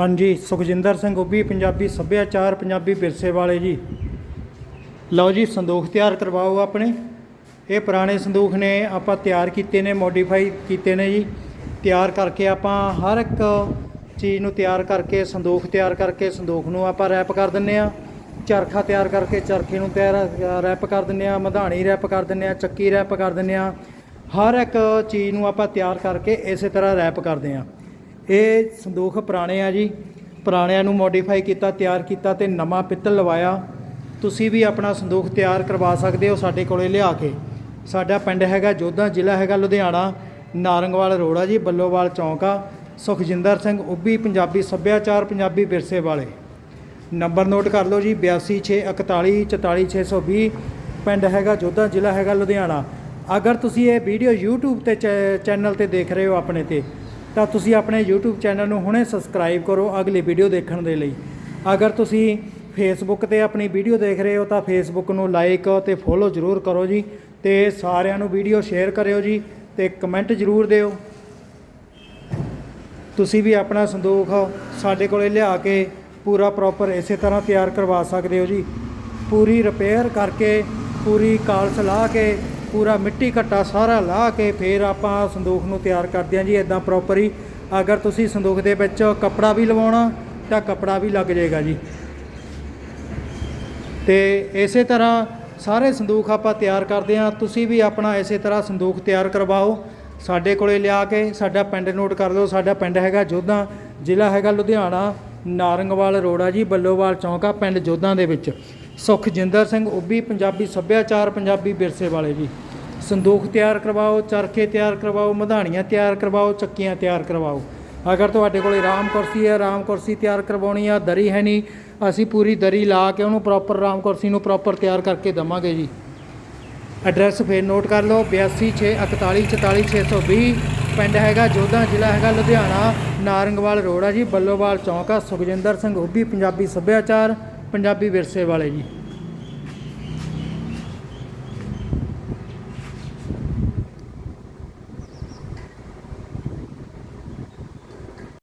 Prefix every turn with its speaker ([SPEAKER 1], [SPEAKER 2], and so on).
[SPEAKER 1] ਹਾਂਜੀ, ਸੁਖਜਿੰਦਰ ਸਿੰਘ ਉੱਭੀ ਪੰਜਾਬੀ ਸੱਭਿਆਚਾਰ, ਪੰਜਾਬੀ ਵਿਰਸੇ ਵਾਲੇ ਜੀ। ਲਓ ਜੀ, ਸੰਦੂਖ ਤਿਆਰ ਕਰਵਾਓ ਆਪਣੇ। ਇਹ ਪੁਰਾਣੇ ਸੰਦੂਖ ਨੇ ਆਪਾਂ ਤਿਆਰ ਕੀਤੇ ਨੇ ਮੋਡੀਫਾਈ ਕੀਤੇ ਨੇ ਜੀ। ਤਿਆਰ ਕਰਕੇ ਆਪਾਂ ਹਰ ਇੱਕ ਚੀਜ਼ ਨੂੰ ਤਿਆਰ ਕਰਕੇ, ਸੰਦੂਖ ਤਿਆਰ ਕਰਕੇ, ਸੰਦੂਖ ਨੂੰ ਆਪਾਂ ਰੈਪ ਕਰ ਦਿੰਨੇ ਆ। ਚਰਖਾ ਤਿਆਰ ਕਰਕੇ ਚਰਖੇ ਨੂੰ ਤਿਆਰ ਰੈਪ ਕਰ ਦਿੰਨੇ ਆ, ਮਧਾਣੀ ਰੈਪ ਕਰ ਦਿੰਨੇ ਆ, ਚੱਕੀ ਰੈਪ ਕਰ ਦਿੰਨੇ ਆ। ਹਰ ਇੱਕ ਚੀਜ਼ ਨੂੰ ਆਪਾਂ ਤਿਆਰ ਕਰਕੇ ਇਸੇ ਤਰ੍ਹਾਂ ਰੈਪ ਕਰਦੇ ਆ। ਇਹ ਸੰਦੂਖ ਪੁਰਾਣੇ ਆ ਜੀ। ਪੁਰਾਣਿਆਂ ਨੂੰ ਮੋਡੀਫਾਈ ਕੀਤਾ, ਤਿਆਰ ਕੀਤਾ ਤੇ ਨਵਾਂ ਪਿੱਤਲ ਲਵਾਇਆ। ਤੁਸੀਂ ਵੀ ਆਪਣਾ ਸੰਦੂਖ ਤਿਆਰ ਕਰਵਾ ਸਕਦੇ ਹੋ ਸਾਡੇ ਕੋਲੇ ਲਿਆ ਕੇ। ਸਾਡਾ ਪਿੰਡ ਹੈਗਾ ਜੋਧਾ, ਜ਼ਿਲ੍ਹਾ ਹੈਗਾ ਲੁਧਿਆਣਾ, ਨਾਰੰਗਵਾਲ ਰੋਡ ਆ ਜੀ, ਬੱਲੋਵਾਲ ਚੌਂਕ ਆ। ਸੁਖਜਿੰਦਰ ਸਿੰਘ ਉੱਭੀ, ਪੰਜਾਬੀ ਸੱਭਿਆਚਾਰ, ਪੰਜਾਬੀ ਵਿਰਸੇ ਵਾਲੇ। ਨੰਬਰ ਨੋਟ ਕਰ ਲਓ ਜੀ 826414 44620 ਪਿੰਡ ਹੈਗਾ ਜੋਧਾ, ਜ਼ਿਲ੍ਹਾ ਹੈਗਾ ਲੁਧਿਆਣਾ। ਅਗਰ ਤੁਸੀਂ ਇਹ ਵੀਡੀਓ YouTube ਤੇ ਚੈ- ਚੈਨਲ ਤੇ ਦੇਖ ਰਹੇ ਹੋ ਆਪਣੇ ਤੇ ਤਾਂ ਤੁਸੀਂ ਆਪਣੇ YouTube ਚੈਨਲ ਨੂੰ ਹੁਣੇ ਸਬਸਕ੍ਰਾਈਬ ਕਰੋ ਅਗਲੀ ਵੀਡੀਓ ਦੇਖਣ ਦੇ ਲਈ। ਅਗਰ ਤੁਸੀਂ ਫੇਸਬੁੱਕ ਤੇ ਆਪਣੀ ਵੀਡੀਓ ਦੇਖ ਰਹੇ ਹੋ ਤਾਂ ਫੇਸਬੁੱਕ ਨੂੰ ਲਾਈਕ ਤੇ ਫੋਲੋ ਜ਼ਰੂਰ ਕਰੋ ਜੀ ਤੇ ਸਾਰਿਆਂ ਨੂੰ ਵੀਡੀਓ ਸ਼ੇਅਰ ਕਰਿਓ ਜੀ ਤੇ ਕਮੈਂਟ ਜ਼ਰੂਰ ਦਿਓ। ਤੁਸੀਂ ਵੀ ਆਪਣਾ ਸੰਦੂਖ ਸਾਡੇ ਕੋਲੇ ਲਿਆ ਕੇ ਪੂਰਾ ਪ੍ਰੋਪਰ ਇਸੇ ਤਰ੍ਹਾਂ ਤਿਆਰ ਕਰਵਾ ਸਕਦੇ ਹੋ ਜੀ। ਪੂਰੀ ਰਿਪੇਅਰ ਕਰਕੇ, ਪੂਰੀ ਕਾਲਸ ਲਾ ਕੇ ਪੂਰਾ ਮਿੱਟੀ ਘੱਟਾ ਸਾਰਾ ਲਾ ਕੇ ਫਿਰ ਆਪਾਂ ਸੰਦੂਖ ਨੂੰ ਤਿਆਰ ਕਰਦੇ ਹਾਂ ਜੀ ਇਦਾਂ ਪ੍ਰੋਪਰ ਹੀ। ਅਗਰ ਤੁਸੀਂ ਸੰਦੂਖ ਦੇ ਵਿੱਚ ਕੱਪੜਾ ਵੀ ਲਵਾਉਣਾ, ਤਾਂ ਕੱਪੜਾ ਵੀ ਲੱਗ ਜਾਏਗਾ ਜੀ। ਤੇ ਇਸੇ ਤਰ੍ਹਾਂ ਸਾਰੇ ਸੰਦੂਖ ਆਪਾਂ ਤਿਆਰ ਕਰਦੇ ਹਾਂ। ਤੁਸੀਂ ਵੀ ਆਪਣਾ ਇਸੇ ਤਰ੍ਹਾਂ ਸੰਦੂਖ ਤਿਆਰ ਕਰਵਾਓ। ਸਾਡੇ ਕੋਲੇ ਲਿਆ ਕੇ ਸਾਡਾ ਪਿੰਡ ਨੋਟ ਕਰ ਲਓ। ਸਾਡਾ ਪਿੰਡ ਹੈਗਾ ਜੋਧਾ, ਜ਼ਿਲ੍ਹਾ ਹੈਗਾ ਲੁਧਿਆਣਾ, ਨਾਰੰਗਵਾਲ ਰੋਡ ਆ ਜੀ, ਬੱਲੋਵਾਲ ਚੌਂਕ ਆ ਪਿੰਡ ਜੋਧਾ ਦੇ ਵਿੱਚ। ਸੁਖਜਿੰਦਰ ਸਿੰਘ ਉੱਭੀ ਪੰਜਾਬੀ ਸੱਭਿਆਚਾਰ, ਪੰਜਾਬੀ ਵਿਰਸੇ ਵਾਲੇ ਜੀ। ਸੰਦੂਖ ਤਿਆਰ ਕਰਵਾਓ, ਚਰਖੇ ਤਿਆਰ ਕਰਵਾਓ, ਮਧਾਣੀਆਂ ਤਿਆਰ ਕਰਵਾਓ, ਚੱਕੀਆਂ ਤਿਆਰ ਕਰਵਾਓ। ਅਗਰ ਤੁਹਾਡੇ ਕੋਲੇ ਰਾਮ ਕੁਰਸੀ ਹੈ ਰਾਮ ਕੁਰਸੀ ਤਿਆਰ ਕਰਵਾਉਣੀ ਆ, ਦਰੀ ਹੈ ਨਹੀਂ, ਅਸੀਂ ਪੂਰੀ ਦਰੀ ਲਾ ਕੇ ਉਹਨੂੰ ਪ੍ਰੋਪਰ ਰਾਮ ਕੁਰਸੀ ਨੂੰ ਪ੍ਰੋਪਰ ਤਿਆਰ ਕਰਕੇ ਦਵਾਂਗੇ ਜੀ। ਐਡਰੈਸ ਫੇਰ ਨੋਟ ਕਰ ਲਓ 8264144620 ਪਿੰਡ ਹੈਗਾ ਜੋਧਾ, ਜ਼ਿਲ੍ਹਾ ਹੈਗਾ ਲੁਧਿਆਣਾ, ਨਾਰੰਗਵਾਲ ਰੋਡ ਆ ਜੀ, ਬੱਲੋਵਾਲ ਚੌਂਕ ਆ, ਸੁਖਜਿੰਦਰ ਸਿੰਘ ਉੱਭੀ ਪੰਜਾਬੀ ਸੱਭਿਆਚਾਰ। ਪੰਜਾਬੀ ਵਿਰਸੇ ਵਾਲੇ ਜੀ।